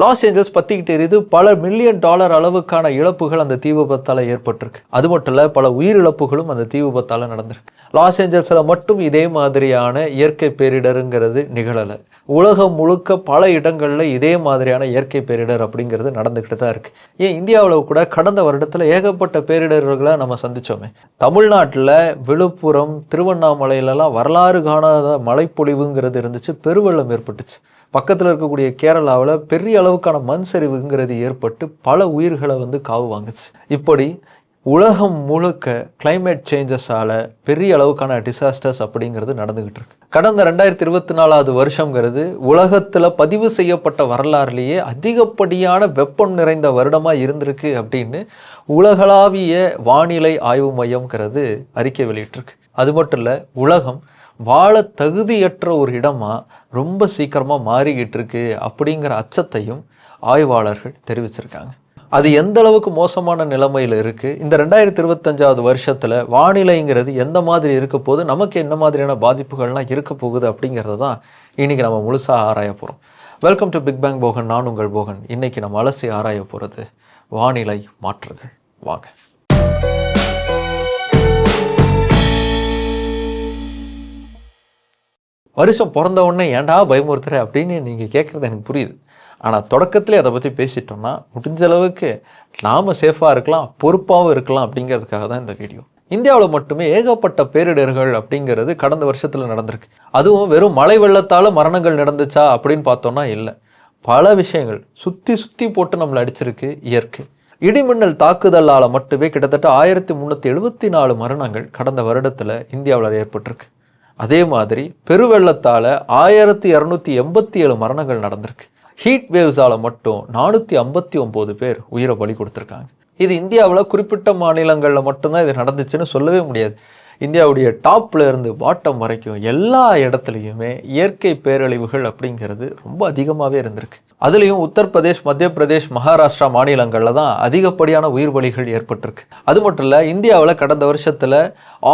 Los Angeles பற்றிக்கிட்டே எரியுது. பல million dollar அளவுக்கான இழப்புகள் அந்த தீ விபத்தால் ஏற்பட்டிருக்கு. அது மட்டும் இல்லை பல உயிரிழப்புகளும் அந்த தீ விபத்தால் நடந்திருக்கு. லாஸ் ஏஞ்சல்ஸில் மட்டும் இதே மாதிரியான இயற்கை பேரிடருங்கிறது நிகழலை. உலகம் முழுக்க பல இடங்களில் இதே மாதிரியான இயற்கை பேரிடர் அப்படிங்கிறது நடந்துக்கிட்டு தான் இருக்குது ஏன் இந்தியாவில் கூட கடந்த வருடத்தில் ஏகப்பட்ட பேரிடர்களை நம்ம சந்திச்சோமே. தமிழ்நாட்டில் விழுப்புரம் திருவண்ணாமலையிலலாம் வரலாறு காணாத மழைப்பொழிவுங்கிறது இருந்துச்சு. பெருவெள்ளம் ஏற்பட்டுச்சு. பக்கத்தில் இருக்கக்கூடிய கேரளாவில் பெரிய அளவுக்கான மண் சரிவுங்கிறது ஏற்பட்டு பல உயிர்களை வந்து காவு வாங்குச்சு. இப்படி உலகம் முழுக்க கிளைமேட் சேஞ்சஸால் பெரிய அளவுக்கான டிசாஸ்டர்ஸ் அப்படிங்கிறது நடந்துகிட்டு இருக்கு. கடந்த ரெண்டாயிரத்தி இருபத்தி நாலாவது வருஷங்கிறது உலகத்தில் பதிவு செய்யப்பட்ட வரலாறுலேயே அதிகப்படியான வெப்பம் நிறைந்த வருடமாக இருந்திருக்கு அப்படின்னு உலகளாவிய வானிலை ஆய்வு மையம்ங்கிறது அறிக்கை வெளியிட்டிருக்கு. அது மட்டும் இல்லை உலகம் வாழ தகுதியற்ற ஒரு இடமாக ரொம்ப சீக்கிரமாக மாறிக்கிட்டு இருக்கு அப்படிங்கிற அச்சத்தையும் ஆய்வாளர்கள் தெரிவிச்சிருக்காங்க. அது எந்த அளவுக்கு மோசமான நிலைமையில் இருக்குது இந்த ரெண்டாயிரத்தி இருபத்தஞ்சாவது வருஷத்தில் வானிலைங்கிறது எந்த மாதிரி இருக்க போது நமக்கு என்ன மாதிரியான பாதிப்புகள்லாம் இருக்க போகுது அப்படிங்கிறத தான் இன்றைக்கி நம்ம முழுசாக ஆராய போகிறோம் welcome to big bang Bogan நான் உங்கள் போகன். இன்றைக்கி நம்ம அலசி ஆராய போகிறது வானிலை மாற்றங்கள் வாங்க. வருஷம் பிறந்த உடனே ஏன்டா பயமுறுத்துற? அப்படின்னு நீங்கள் கேட்குறது எனக்கு புரியுது. ஆனால் தொடக்கத்திலே அதை பற்றி பேசிட்டோம்னா முடிஞ்ச அளவுக்கு நாம் சேஃபாக இருக்கலாம் பொறுப்பாகவும் இருக்கலாம் அப்படிங்கிறதுக்காக தான் இந்த வீடியோ இந்தியாவில் மட்டுமே ஏகப்பட்ட பேரிடர்கள் அப்படிங்கிறது கடந்த வருஷத்தில் நடந்திருக்கு. அதுவும் வெறும் மழை வெள்ளத்தால் மரணங்கள் நடந்துச்சா அப்படின்னு பார்த்தோம்னா இல்லை. பல விஷயங்கள் சுற்றி சுற்றி போட்டு நம்மளை அடிச்சிருக்கு இயற்கை. இடிமின்னல் தாக்குதலால் மட்டுமே கிட்டத்தட்ட ஆயிரத்தி முந்நூற்றி எழுபத்தி நாலு மரணங்கள் கடந்த வருடத்தில் இந்தியாவில் ஏற்பட்டிருக்கு. அதே மாதிரி பெருவெள்ளத்தால் ஆயிரத்தி இரநூத்தி எண்பத்தி ஏழு மரணங்கள் நடந்திருக்கு. ஹீட் வேவ்ஸால் மட்டும் நானூற்றி ஐம்பத்தி ஒம்பது பேர் உயிரை பலி கொடுத்துருக்காங்க. இது இந்தியாவில் குறிப்பிட்ட மாநிலங்களில் மட்டும்தான் இது நடந்துச்சுன்னு சொல்லவே முடியாது. இந்தியாவுடைய டாப்பில் இருந்து பாட்டம் வரைக்கும் எல்லா இடத்துலையுமே இயற்கை பேரழிவுகள் அப்படிங்கிறது ரொம்ப அதிகமாகவே இருந்திருக்கு. அதுலேயும் உத்தரப்பிரதேஷ் மத்திய பிரதேஷ் மகாராஷ்டிரா மாநிலங்களில் தான் அதிகப்படியான உயிர் பலிகள் ஏற்பட்டிருக்கு. அது மட்டும் இல்லை இந்தியாவில் கடந்த வருஷத்தில்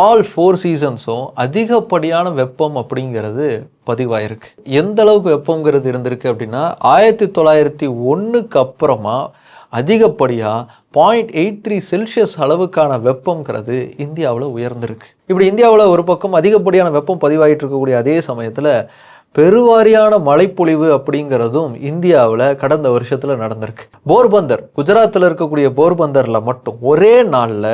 ஆல் ஃபோர் சீசன்ஸும் அதிகப்படியான வெப்பம் அப்படிங்கிறது பதிவாயிருக்கு. எந்த அளவுக்கு வெப்பங்கிறது இருந்திருக்கு அப்படின்னா ஆயிரத்தி தொள்ளாயிரத்தி ஒன்றுக்கு அப்புறமா அதிகப்படியாக பாயிண்ட் எயிட் த்ரீ செல்சியஸ் அளவுக்கான வெப்பங்கிறது இந்தியாவில் உயர்ந்திருக்கு. இப்படி இந்தியாவில் ஒரு பக்கம் அதிகப்படியான வெப்பம் பதிவாகிட்டு இருக்கக்கூடிய அதே சமயத்தில் பெருவாரியான மழைப்பொழிவு அப்படிங்கிறதும் இந்தியாவில் கடந்த வருஷத்தில் நடந்திருக்கு. போர்பந்தர் குஜராத்தில் இருக்கக்கூடிய போர்பந்தரில் மட்டும் ஒரே நாளில்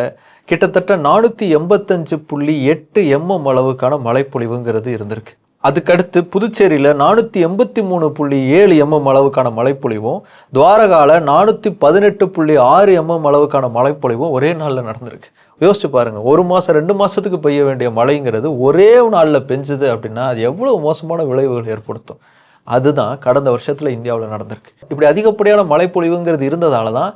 கிட்டத்தட்ட நானூற்றி எண்பத்தஞ்சு புள்ளி எட்டு எம்எம் அளவுக்கான மழைப்பொழிவுங்கிறது இருந்திருக்கு. அதுக்கடுத்து புதுச்சேரியில் நானூற்றி எண்பத்தி மூணு புள்ளி ஏழு எம்எம் அளவுக்கான மழைப்பொழிவும் துவாரகாவில் நானூற்றி பதினெட்டு புள்ளி ஆறு எம்எம் அளவுக்கான மழைப்பொழிவும் ஒரே நாளில் நடந்திருக்கு. யோசிச்சு பாருங்கள் ஒரு மாதம் ரெண்டு மாதத்துக்கு பெய்ய வேண்டிய மழைங்கிறது ஒரே நாளில் பெஞ்சுது அப்படின்னா அது எவ்வளோ மோசமான விளைவுகள் ஏற்படுத்தும். அதுதான் கடந்த வருஷத்தில் இந்தியாவில் நடந்திருக்கு. இப்படி அதிகப்படியான மழைப்பொழிவுங்கிறது இருந்ததால தான்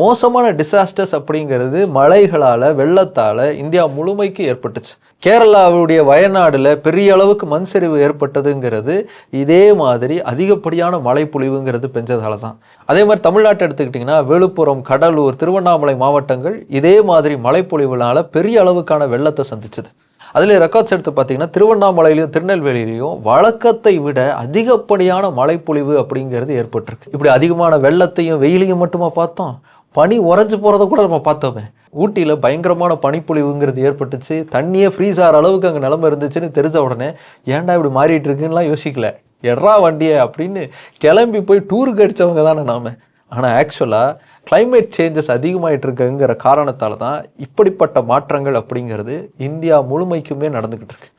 மோசமான டிசாஸ்டர்ஸ் அப்படிங்கிறது மழைகளால் வெள்ளத்தால் இந்தியா முழுமைக்கு ஏற்பட்டுச்சு. கேரளாவுடைய வயநாடில் பெரிய அளவுக்கு மண் சரிவு ஏற்பட்டதுங்கிறது இதே மாதிரி அதிகப்படியான மழைப்பொழிவுங்கிறது பெஞ்சதால தான் அதே மாதிரி தமிழ்நாட்டை எடுத்துக்கிட்டிங்கன்னா விழுப்புரம் கடலூர் திருவண்ணாமலை மாவட்டங்கள் இதே மாதிரி மழைப்பொழிவுனால பெரிய அளவுக்கான வெள்ளத்தை சந்திச்சது. அதில் ரெக்கார்ட்ஸ் எடுத்து பார்த்தீங்கன்னா திருவண்ணாமலையிலையும் திருநெல்வேலியிலையும் வழக்கத்தை விட அதிகப்படியான மழைப்பொழிவு அப்படிங்கிறது ஏற்பட்டிருக்கு. இப்படி அதிகமான வெள்ளத்தையும் வெயிலையும் மட்டுமா பார்த்தோம்? பனி உறைஞ்சு போகிறத கூட நம்ம பார்த்தோமே. ஊட்டியில் பயங்கரமான பனிப்பொழிவுங்கிறது ஏற்பட்டுச்சு. தண்ணியே ஃப்ரீஸ் ஆகிற அளவுக்கு அங்கே நிலமை இருந்துச்சுன்னு தெரிஞ்ச உடனே ஏன்டா இப்படி மாறிட்டு இருக்குன்னுலாம் யோசிக்கல. எட்ரா வண்டியை அப்படின்னு கிளம்பி போய் டூருக்கு அடித்தவங்க தானே நாம. ஆனால் ஆக்சுவலாக கிளைமேட் சேஞ்சஸ் அதிகமாகிட்டு இருக்குங்கிற காரணத்தால் தான் இப்படிப்பட்ட மாற்றங்கள் அப்படிங்கிறது இந்தியா முழுமைக்குமே நடந்துக்கிட்டு இருக்கு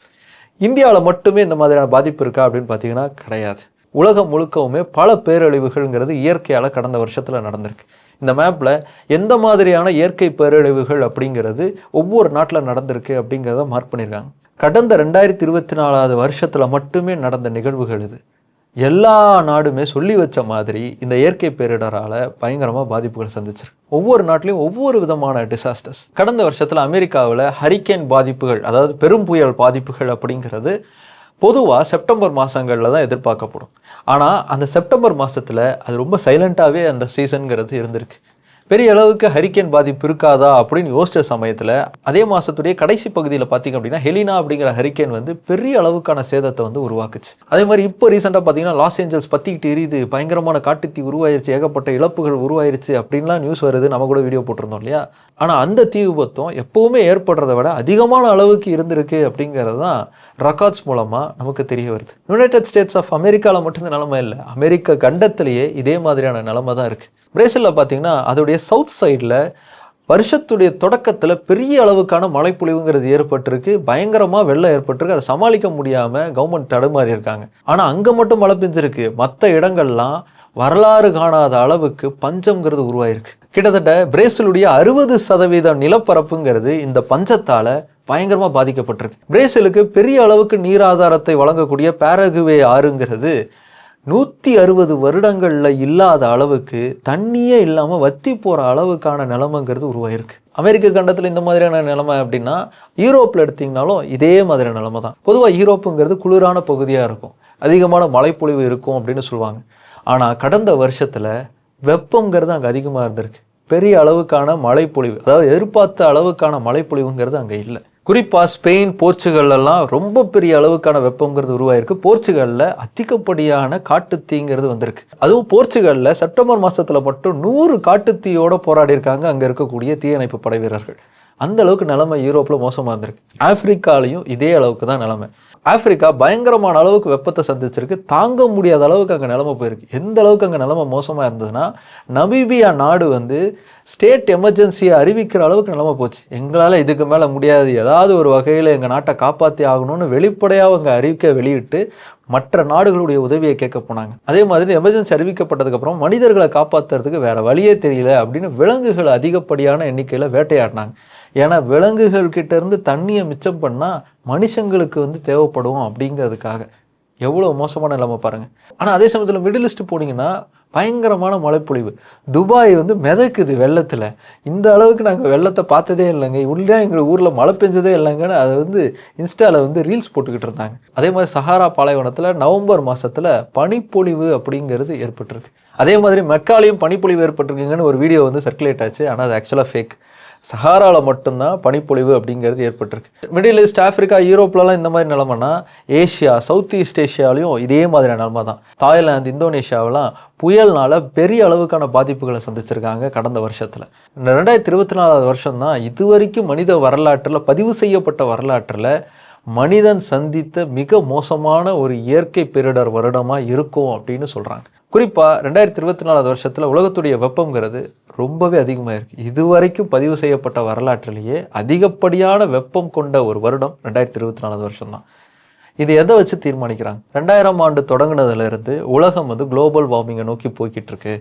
இந்தியாவில் மட்டுமே இந்த மாதிரியான பாதிப்பு இருக்கா அப்படின்னு பார்த்தீங்கன்னா கிடையாது. உலகம் முழுக்கவுமே பல பேரழிவுகள்ங்கிறது இயற்கையால் கடந்த வருஷத்தில் நடந்திருக்கு. இந்த மேப்பில் எந்த மாதிரியான இயற்கை பேரழிவுகள் அப்படிங்கிறது ஒவ்வொரு நாட்டில் நடந்திருக்கு அப்படிங்கிறத மார்க் பண்ணியிருக்காங்க கடந்த ரெண்டாயிரத்தி இருபத்தி நாலாவது வருஷத்தில் மட்டுமே நடந்த நிகழ்வுகள் இது. எல்லா நாடுமே சொல்லி வச்ச மாதிரி இந்த இயற்கை பேரிடரால் பயங்கரமாக பாதிப்புகள் சந்திச்சிருக்கு. ஒவ்வொரு நாட்டிலையும் ஒவ்வொரு விதமான டிசாஸ்டர்ஸ் கடந்த வருஷத்தில் அமெரிக்காவில் ஹரிக்கேன் பாதிப்புகள் அதாவது பெரும் புயல் பாதிப்புகள் அப்படிங்கிறது பொதுவாக செப்டம்பர் மாதங்களில் தான் எதிர்பார்க்கப்படும். ஆனால் அந்த செப்டம்பர் மாதத்தில் அது ரொம்ப சைலண்ட்டாகவே அந்த சீசனுங்கிறது இருந்திருக்கு. பெரிய அளவுக்கு ஹரிக்கேன் பாதிப்பு இருக்காதா அப்படின்னு யோசிச்ச சமயத்தில் அதே மாதத்துடைய கடைசி பகுதியில் பார்த்தீங்க அப்படின்னா ஹெலினா அப்படிங்கிற ஹரிக்கேன் வந்து பெரிய அளவுக்கான சேதத்தை வந்து உருவாக்குச்சு. அதே மாதிரி இப்போ ரீசெண்டாக பார்த்தீங்கன்னா லாஸ் ஏஞ்சல்ஸ் பற்றிக்கிட்டு எரியுது பயங்கரமான காட்டுத்தீ உருவாயிருச்சு ஏகப்பட்ட இழப்புகள் உருவாயிருச்சு அப்படின்லாம் நியூஸ் வருது நம்ம கூட வீடியோ போட்டிருந்தோம் இல்லையா? ஆனால் அந்த தீ விபத்தும் எப்போவுமே ஏற்படுறதை விட அதிகமான அளவுக்கு இருந்திருக்கு அப்படிங்கிறது தான் ரெக்கார்ட்ஸ் மூலமாக நமக்கு தெரிய வருது. யுனைடெட் ஸ்டேட்ஸ் ஆஃப் அமெரிக்காவில் மட்டும் இந்த நிலமை இல்லை அமெரிக்க கண்டத்திலேயே இதே மாதிரியான நிலமை தான் இருக்குது பிரேசிலில் பார்த்தீங்கன்னா அதோடைய சவுத் சைடில் வருஷத்துடைய தொடக்கத்தில் பெரிய அளவுக்கான மழைப்பொழிவுங்கிறது ஏற்பட்டிருக்கு. பயங்கரமாக வெள்ளம் ஏற்பட்டிருக்கு. அதை சமாளிக்க முடியாமல் கவர்மெண்ட் தடுமாறி இருக்காங்க. ஆனால் அங்கே மட்டும் மழை பெஞ்சிருக்கு. மற்ற இடங்கள்லாம் வரலாறு காணாத அளவுக்கு பஞ்சம்ங்கிறது உருவாயிருக்கு. கிட்டத்தட்ட பிரேசிலுடைய அறுபது சதவீதம் நிலப்பரப்புங்கிறது இந்த பஞ்சத்தால் பயங்கரமாக பாதிக்கப்பட்டிருக்கு. பிரேசிலுக்கு பெரிய அளவுக்கு நீராதாரத்தை வழங்கக்கூடிய பேரகுவே ஆறுங்கிறது நூற்றி அறுபது வருடங்களில் இல்லாத அளவுக்கு தண்ணியே இல்லாமல் வத்தி போகிற அளவுக்கான நிலமைங்கிறது உருவாயிருக்கு. அமெரிக்க கண்டத்தில் இந்த மாதிரியான நிலைமை அப்படின்னா யூரோப்பில் எடுத்திங்கனாலும் இதே மாதிரியான நிலமை தான். பொதுவாக யூரோப்புங்கிறது குளிரான பகுதியாக இருக்கும். அதிகமான மழைப்பொழிவு இருக்கும் அப்படின்னு சொல்லுவாங்க. ஆனால் கடந்த வருஷத்தில் வெப்பங்கிறது அங்கே அதிகமாக இருந்திருக்கு. பெரிய அளவுக்கான மழைப்பொழிவு அதாவது எதிர்பார்த்த அளவுக்கான மழைப்பொழிவுங்கிறது அங்கே இல்லை. குறிப்பாக ஸ்பெயின் போர்ச்சுகல்லாம் ரொம்ப பெரிய அளவுக்கான வெப்பங்கிறது உருவாயிருக்கு. போர்ச்சுகலில் அதிகப்படியான காட்டுத்தீங்கிறது வந்திருக்கு. அதுவும் போர்ச்சுகலில் செப்டம்பர் மாதத்தில் மட்டும் நூறு காட்டுத்தீயோட போராடி இருக்காங்க அங்கே இருக்கக்கூடிய தீயணைப்பு படை வீரர்கள். அந்த அளவுக்கு நிலைமை யூரோப்பில் மோசமாக இருந்திருக்கு. ஆப்பிரிக்காலையும் இதே அளவுக்கு தான் நிலைமை. ஆப்பிரிக்கா பயங்கரமான அளவுக்கு வெப்பத்தை சந்திச்சிருக்கு. தாங்க முடியாத அளவுக்கு அங்கே நிலைமை போயிருக்கு. எந்த அளவுக்கு அங்கே நிலைமை மோசமாக இருந்ததுன்னா நமீபியா நாடு வந்து ஸ்டேட் எமர்ஜென்சியை அறிவிக்கிற அளவுக்கு நிலைமை போச்சு. எங்களால் இதுக்கு மேலே முடியாது. ஏதாவது ஒரு வகையில் எங்கள் நாட்டை காப்பாற்றி ஆகணும்னு வெளிப்படையாக அவங்க அறிவிக்க வெளியிட்டு மற்ற நாடுகளுடைய உதவியை கேட்க போனாங்க. அதே மாதிரி எமர்ஜென்சி அறிவிக்கப்பட்டதுக்கப்புறம் மனிதர்களை காப்பாற்றுறதுக்கு வேற வழியே தெரியல அப்படின்னு விலங்குகள் அதிகப்படியான எண்ணிக்கையில் வேட்டையாடினாங்க. ஏன்னா விலங்குகள் கிட்டேருந்து தண்ணியை மிச்சம் பண்ணால் மனுஷங்களுக்கு வந்து தேவைப்படும் அப்படிங்கிறதுக்காக. எவ்வளோ மோசமான நிலைமை பாருங்கள் ஆனால் அதே சமயத்தில் மிடில் ஈஸ்ட் போனீங்கன்னா பயங்கரமான மழைப்பொழிவு. துபாய் வந்து மிதக்குது வெள்ளத்தில். இந்த அளவுக்கு நாங்கள் வெள்ளத்தை பார்த்ததே இல்லைங்க. உள்ளே எங்கள் ஊரில் மழை பெஞ்சதே இல்லைங்கன்னு அதை வந்து இன்ஸ்டாவில் வந்து ரீல்ஸ் போட்டுக்கிட்டு இருந்தாங்க. அதே மாதிரி சஹாரா பாலைவனத்தில் நவம்பர் மாதத்தில் பனிப்பொழிவு அப்படிங்கிறது ஏற்பட்டிருக்கு. அதே மாதிரி மெக்காலையும் பனிப்பொழிவு ஏற்பட்டிருக்குங்கன்னு ஒரு வீடியோ வந்து சர்க்குலேட் ஆச்சு. ஆனால் அது ஆக்சுவலாக ஃபேக் சஹாராவில் மட்டும்தான் பனிப்பொழிவு அப்படிங்கிறது ஏற்பட்டிருக்கு. மிடில் ஈஸ்ட் ஆஃப்ரிக்கா யூரோப்லலாம் இந்த மாதிரி நிலமைனா ஏஷியா சவுத் ஈஸ்ட் ஏஷியாலையும் இதே மாதிரியான நிலமை தான். தாய்லாந்து இந்தோனேஷியாவெலாம் புயல்னால பெரிய அளவுக்கான பாதிப்புகளை சந்திச்சிருக்காங்க கடந்த வருஷத்தில். இந்த ரெண்டாயிரத்தி இருபத்தி நாலாவது வருஷம் தான் இதுவரைக்கும் மனித வரலாற்றில் பதிவு செய்யப்பட்ட வரலாற்றில் மனிதன் சந்தித்த மிக மோசமான ஒரு இயற்கை பேரிடர் வருடமாக இருக்கும் அப்படின்னு சொல்கிறாங்க குறிப்பாக ரெண்டாயிரத்தி இருபத்தி நாலாவது வருஷத்தில் உலகத்துடைய வெப்பங்கிறது ரொம்பவே அதிகமாக இருக்குது இதுவரைக்கும் பதிவு செய்யப்பட்ட வரலாற்றிலேயே அதிகப்படியான வெப்பம் கொண்ட ஒரு வருடம் ரெண்டாயிரத்தி இருபத்தி நாலாவது வருஷம் தான் இது எதை வச்சு தீர்மானிக்கிறாங்க? ரெண்டாயிரம் ஆண்டு தொடங்கினதுலேருந்து உலகம் வந்து குளோபல் வார்மிங்கை நோக்கி போய்கிட்டு இருக்கு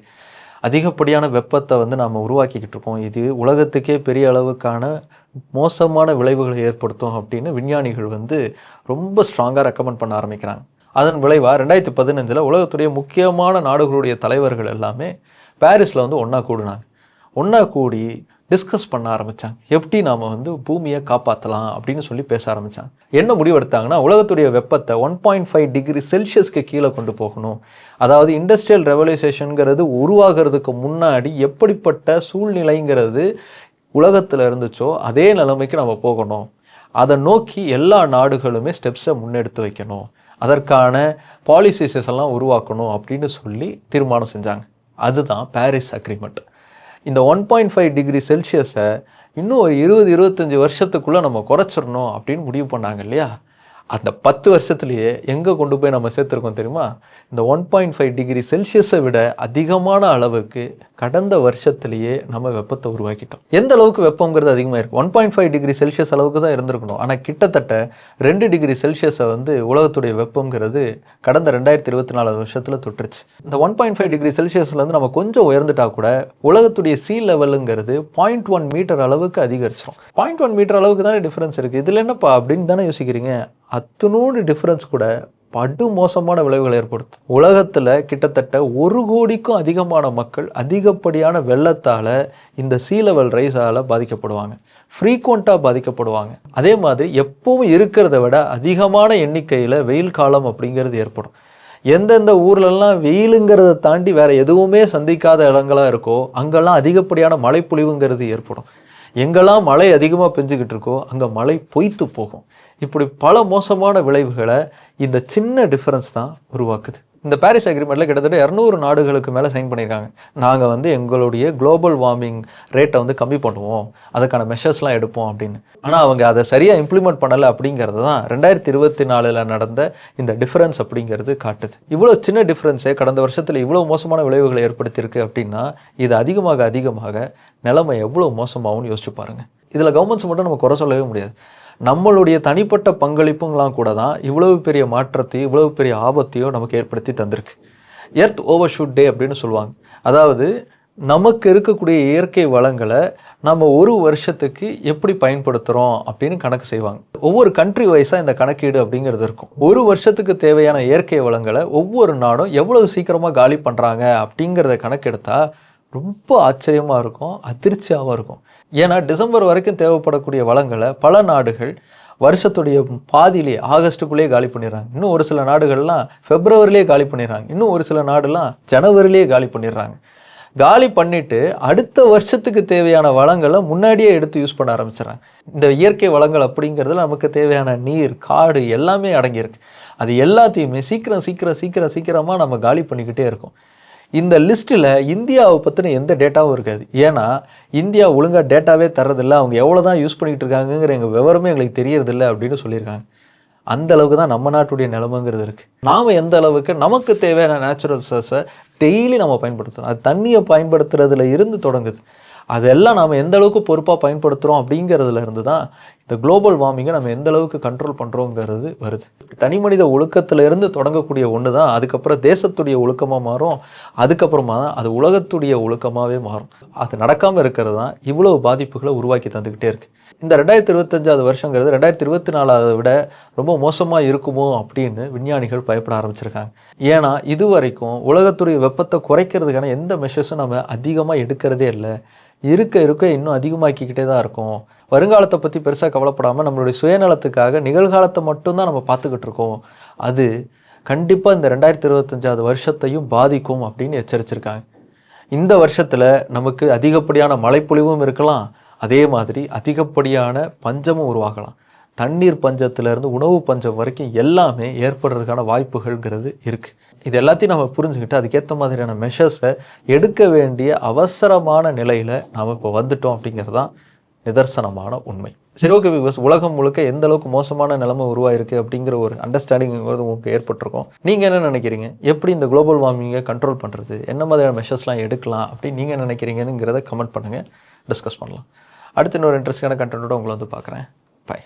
அதிகப்படியான வெப்பத்தை வந்து நாம் உருவாக்கிக்கிட்டு இருக்கோம். இது உலகத்துக்கே பெரிய அளவுக்கான மோசமான விளைவுகளை ஏற்படுத்தும் அப்படின்னு விஞ்ஞானிகள் வந்து ரொம்ப ஸ்ட்ராங்காக ரெக்கமெண்ட் பண்ண ஆரம்பிக்கிறாங்க. அதன் விளைவாக ரெண்டாயிரத்தி பதினஞ்சில் உலகத்துடைய முக்கியமான நாடுகளுடைய தலைவர்கள் எல்லாமே பாரிஸில் வந்து ஒன்றா கூடினாங்க. ஒன்றா கூடி டிஸ்கஸ் பண்ண ஆரம்பித்தாங்க எப்படி நாம் வந்து பூமியை காப்பாற்றலாம் அப்படின்னு சொல்லி பேச ஆரம்பித்தாங்க என்ன முடிவெடுத்தாங்கன்னா உலகத்துடைய வெப்பத்தை ஒன் பாயிண்ட் ஃபைவ் டிகிரி செல்சியஸ்க்கு கீழே கொண்டு போகணும். அதாவது இண்டஸ்ட்ரியல் ரெவல்யூசேஷனுங்கிறது உருவாகிறதுக்கு முன்னாடி எப்படிப்பட்ட சூழ்நிலைங்கிறது உலகத்தில் இருந்துச்சோ அதே நிலைமைக்கு நம்ம போகணும். அதை நோக்கி எல்லா நாடுகளுமே ஸ்டெப்ஸை முன்னெடுத்து வைக்கணும். அதற்கான பாலிசிஸஸ் எல்லாம் உருவாக்கணும் அப்படின்னு சொல்லி தீர்மானம் செஞ்சாங்க. அதுதான் பாரிஸ் அக்ரிமெண்ட் இந்த ஒன் பாயிண்ட் ஃபைவ் டிகிரி செல்சியஸை இன்னும் ஒரு இருபது இருபத்தஞ்சி வருஷத்துக்குள்ளே நம்ம குறைச்சிடணும் அப்படின்னு முடிவு பண்ணாங்க இல்லையா? அந்த பத்து வருஷத்துலேயே எங்கே கொண்டு போய் நம்ம சேர்த்துருக்கோம் தெரியுமா? இந்த ஒன் பாயிண்ட் ஃபைவ் டிகிரி செல்சியஸை விட அதிகமான அளவுக்கு கடந்த வருஷத்துலேயே நம்ம வெப்பத்தை உருவாக்கிட்டோம். எந்த அளவுக்கு வெப்பங்கிறது அதிகமாக இருக்குது one point five degree celsius அளவுக்கு தான் இருந்திருக்கணும். ஆனால் கிட்டத்தட்ட ரெண்டு டிகிரி செல்சியஸை வந்து உலகத்துடைய வெப்பங்கிறது கடந்த ரெண்டாயிரத்தி இருபத்தி நாலு வருஷத்தில் தொட்டுருச்சு. இந்த ஒன் பாயிண்ட் ஃபைவ் டிகிரி செல்சியஸ்லேருந்து நம்ம கொஞ்சம் உயர்ந்துட்டா கூட உலகத்துடைய சீ லெவலுங்கிறது பாயிண்ட் ஒன் மீட்டர் அளவுக்கு அதிகரிச்சிடும் பாயிண்ட் ஒன் மீட்டர் அளவுக்கு தானே டிஃப்ரென்ஸ் இருக்குது இதில் என்னப்பா அப்படின்னு தானே யோசிக்கிறீங்க? அத்தனோடு டிஃப்ரென்ஸ் கூட படு மோசமான விளைவுகளை ஏற்படுத்தும். உலகத்தில் கிட்டத்தட்ட ஒரு கோடிக்கும் அதிகமான மக்கள் அதிகப்படியான வெள்ளத்தால் இந்த சீ லெவல் ரைஸால் பாதிக்கப்படுவாங்க. ஃப்ரீக்வெண்ட்டாக பாதிக்கப்படுவாங்க. அதே மாதிரி எப்பவும் இருக்கிறத விட அதிகமான எண்ணிக்கையில் வெயில் காலம் அப்படிங்கிறது ஏற்படும். எந்தெந்த ஊர்லெல்லாம் வெயிலுங்கிறத தாண்டி வேறு எதுவுமே சந்திக்காத இடங்களாக இருக்கோ அங்கெல்லாம் அதிகப்படியான மழைப்பொழிவுங்கிறது ஏற்படும். எங்கெல்லாம் மழை அதிகமாக பெஞ்சுக்கிட்டு இருக்கோ அங்கே மழை பொய்த்து போகும். இப்படி பல மோசமான விளைவுகளை இந்த சின்ன டிஃப்ரென்ஸ் தான் உருவாக்குது. இந்த பாரிஸ் அக்ரிமெண்ட்டில் கிட்டத்தட்ட இரநூறு நாடுகளுக்கு மேலே சைன் பண்ணியிருக்காங்க. நாங்கள் வந்து எங்களுடைய குளோபல் வார்மிங் ரேட்டை வந்து கம்மி பண்ணுவோம். அதுக்கான மெஷர்ஸ்லாம் எடுப்போம் அப்படின்னு. ஆனால் அவங்க அதை சரியாக இம்ப்ளிமெண்ட் பண்ணலை அப்படிங்கிறது தான் ரெண்டாயிரத்தி இருபத்தி நாலில் நடந்த இந்த டிஃப்ரென்ஸ் அப்படிங்கிறது காட்டுது. இவ்வளோ சின்ன டிஃப்ரென்ஸே கடந்த வருஷத்தில் இவ்வளோ மோசமான விளைவுகளை ஏற்படுத்தியிருக்கு அப்படின்னா இது அதிகமாக அதிகமாக நிலைமை எவ்வளோ மோசமாகும்னு யோசிச்சு பாருங்கள் இதில் கவர்மெண்ட்ஸ் மட்டும் நம்ம குறை சொல்லவே முடியாது. நம்மளுடைய தனிப்பட்ட பங்களிப்புங்களாம் கூட தான் இவ்வளவு பெரிய மாற்றத்தையும் இவ்வளவு பெரிய ஆபத்தையும் நமக்கு ஏற்படுத்தி தந்திருக்கு. எர்த் ஓவர் ஷூட் டே அப்படின்னு சொல்லுவாங்க. அதாவது நமக்கு இருக்கக்கூடிய இயற்கை வளங்களை நம்ம ஒரு வருஷத்துக்கு எப்படி பயன்படுத்துகிறோம் அப்படின்னு கணக்கு செய்வாங்க. ஒவ்வொரு கண்ட்ரி வைஸாக இந்த கணக்கீடு அப்படிங்கிறது இருக்கும். ஒரு வருஷத்துக்கு தேவையான இயற்கை வளங்களை ஒவ்வொரு நாடும் எவ்வளவு சீக்கிரமாக காலி பண்ணுறாங்க அப்படிங்கிறத கணக்கெடுத்தால் ரொம்ப ஆச்சரியமாக இருக்கும் அதிர்ச்சியாகவும் இருக்கும். ஏன்னா டிசம்பர் வரைக்கும் தேவைப்படக்கூடிய வளங்களை பல நாடுகள் வருஷத்துடைய பாதியிலே ஆகஸ்ட்டுக்குள்ளேயே காலி பண்ணிடுறாங்க. இன்னும் ஒரு சில நாடுகள்லாம் ஃபெப்ரவரிலேயே காலி பண்ணிடுறாங்க. இன்னும் ஒரு சில நாடுலாம் ஜனவரிலேயே காலி பண்ணிடுறாங்க. காலி பண்ணிவிட்டு அடுத்த வருஷத்துக்கு தேவையான வளங்களை முன்னாடியே எடுத்து யூஸ் பண்ண ஆரம்பிச்சிடறாங்க. இந்த இயற்கை வளங்கள் அப்படிங்கிறதுல நமக்கு தேவையான நீர் காடு எல்லாமே அடங்கியிருக்கு. அது எல்லாத்தையுமே சீக்கிரம் சீக்கிரம் சீக்கிரம் சீக்கிரமாக நம்ம காலி பண்ணிக்கிட்டே இருக்கோம். இந்த லிஸ்ட்டில் இந்தியாவை பற்றின எந்த டேட்டாவும் இருக்காது. ஏன்னா இந்தியா ஒழுங்காக டேட்டாவே தரதில்லை அவங்க எவ்வளோ தான் யூஸ் பண்ணிகிட்டு இருக்காங்கங்கிற எங்கள் விவரமே எங்களுக்கு தெரியறதில்ல அப்படின்னு சொல்லியிருக்காங்க. அந்த அளவுக்கு தான் நம்ம நாட்டுடைய நிலமைங்கிறது இருக்குது நாம் எந்த அளவுக்கு நமக்கு தேவையான நேச்சுரல் ரிசோர்ஸை டெய்லி நம்ம பயன்படுத்தணும் அது தண்ணியை பயன்படுத்துறதுல இருந்து தொடங்குது. அதெல்லாம் நாம் எந்த அளவுக்கு பொறுப்பாக பயன்படுத்துகிறோம் அப்படிங்கிறதுல இருந்து தான் இந்த குளோபல் வார்மிங்கை நம்ம எந்த அளவுக்கு கண்ட்ரோல் பண்ணுறோங்கிறது வருது. தனி மனித ஒழுக்கத்திலேருந்து தொடங்கக்கூடிய ஒன்று தான் அதுக்கப்புறம் தேசத்துடைய ஒழுக்கமாக மாறும். அதுக்கப்புறமா தான் அது உலகத்துடைய ஒழுக்கமாகவே மாறும். அது நடக்காமல் இருக்கிறது தான் இவ்வளோ பாதிப்புகளை உருவாக்கி தந்துக்கிட்டே இருக்குது இந்த ரெண்டாயிரத்தி இருபத்தஞ்சாவது வருஷங்கிறது ரெண்டாயிரத்தி இருபத்தி நாலாவதை விட ரொம்ப மோசமாக இருக்குமோ அப்படின்னு விஞ்ஞானிகள் பயப்பட ஆரம்பிச்சிருக்காங்க. ஏன்னா இது வரைக்கும் உலகத்துடைய வெப்பத்தை குறைக்கிறதுக்கான எந்த மெஷர்ஸும் நம்ம அதிகமாக எடுக்கிறதே இல்லை. இருக்க இருக்க இன்னும் அதிகமாக்கிக்கிட்டே தான் இருக்கும். வருங்காலத்தை பற்றி பெருசாக கவலைப்படாமல் நம்மளுடைய சுயநலத்துக்காக நிகழ்காலத்தை மட்டும்தான் நம்ம பார்த்துக்கிட்டு இருக்கோம். அது கண்டிப்பாக இந்த ரெண்டாயிரத்தி இருபத்தஞ்சாவது வருஷத்தையும் பாதிக்கும் அப்படின்னு எச்சரிச்சிருக்காங்க. இந்த வருஷத்தில் நமக்கு அதிகப்படியான மழைப்பொழிவும் இருக்கலாம். அதே மாதிரி அதிகப்படியான பஞ்சமும் உருவாகலாம். தண்ணீர் பஞ்சத்திலேருந்து உணவு பஞ்சம் வரைக்கும் எல்லாமே ஏற்படுறதுக்கான வாய்ப்புகள்ங்கிறது இருக்குது இது எல்லாத்தையும் நம்ம புரிஞ்சுக்கிட்டு அதுக்கேற்ற மாதிரியான மெஷர்ஸை எடுக்க வேண்டிய அவசரமான நிலையில் நாம் இப்போ வந்துட்டோம் அப்படிங்கிறது தான் நிதர்சனமான உண்மை. சரி ஓகே பிகாஸ் உலகம் முழுக்க எந்த அளவுக்கு மோசமான நிலைமை உருவாயிருக்கு அப்படிங்கிற ஒரு அண்டர்ஸ்டாண்டிங் உங்களுக்கு ஏற்பட்டிருக்கும். நீங்கள் என்ன நினைக்கிறீங்க? எப்படி இந்த குளோபல் வார்மிங்கை கண்ட்ரோல் பண்ணுறது என்ன மாதிரியான மெஷர்ஸ்லாம் எடுக்கலாம்? அப்படின்னு நீங்கள் நினைக்கிறீங்கிறத கமெண்ட் பண்ணுங்கள் டிஸ்கஸ் பண்ணலாம். அடுத்து இன்னொரு இன்ட்ரெஸ்டிங்கான கண்டென்ட்டோட உங்களை வந்து பார்க்குறேன். பை